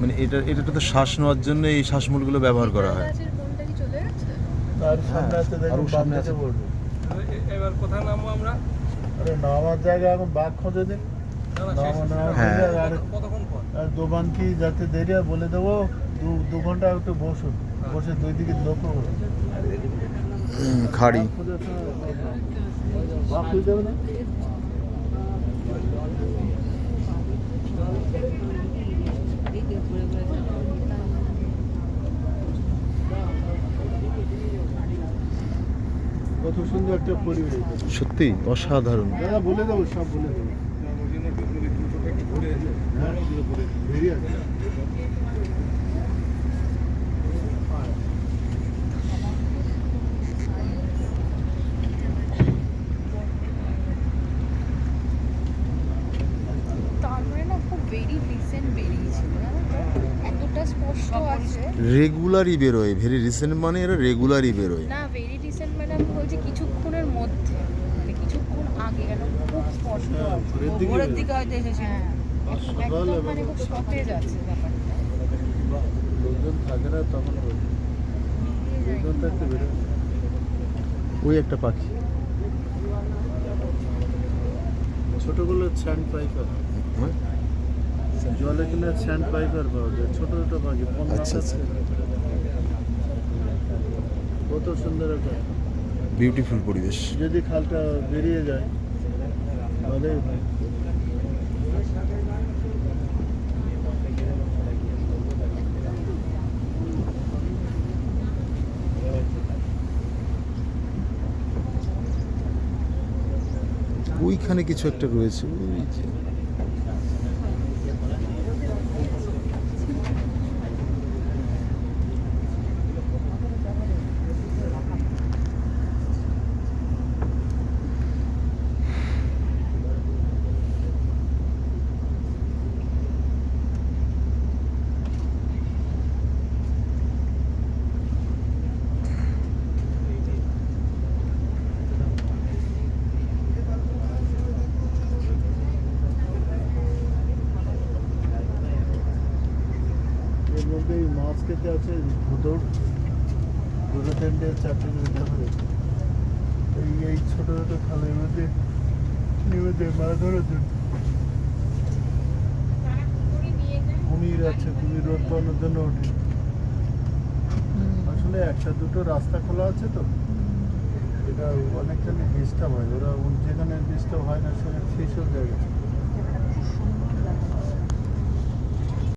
মানে এটা এটা তো শ্বাস নেওয়ার জন্য এই শ্বাসমূলগুলো ব্যবহার করা হয়। তার সামনে হ্যাঁ, আছে দেখুন আরও বাম দিকে পড়বে এবার কোথায় নামবো আমরা? আরে নামার জায়গা এখন বাঘ খোঁজে দিন। হ্যাঁ। দোকান কি যাতে দেরি হয় বলে দেবো দু দু ঘণ্টা একটু বসুন। বসে দুই দিকে লক্ষ্য করুন। খাড়ি। খোঁজার সময় বাঘ খুঁজে দেবে না? সুন্দর একটা পরিবেশ। সত্যি অসাধারণ। দাদা বলে দেবো সব বলে দেবো হ্যাঁ মানে রেগুলারই বেরোয় ভেরি রিসেন্ট মানে এরা রেগুলারই বেরোয়। না ভেরি রিসেন্ট মানে আমি বলছি কিছুক্ষণের মধ্যে মানে কিছুক্ষণ আগে কেন খুব স্পষ্ট হ্যাঁ, আছে ভোরের দিকে হয়তো এসেছিল হ্যাঁ একদম মানে খুব সতেজ আছে। ব্যাপারটা। লোকজন থাকে না তখন। লোকজন থাকতে বেরোবে ওই একটা পাখি। ছোটগুলো স্যান্ড পাইকার হ্যাঁ? জলে কিনা স্যান্ড পাইকার পাওয়া যায় ছোট ছোট পাখি আচ্ছা, আচ্ছা। কত সুন্দর একটা। বিউটিফুল পরিবেশ। যদি খালটা বেরিয়ে যায় ওইখানে কিছু একটা রয়েছে ওই যে। এর এই মাছ খেতে আছে ভুতর দুটো তিনটে চারটে করে খাবে এই এই ছোট ছোট খালের মধ্যে নেমে যায় মাছ ধরার জন্য কুমির আছে কুমির রোদ পাওয়ানোর জন্য ওঠে। আসলে একটা দুটো রাস্তা খোলা আছে তো। এটা অনেকটা ডিস্টার্ব হয়। ওরা যেখানে ডিস্টার্ব হয় না সেখানে সেই সব জায়গায়।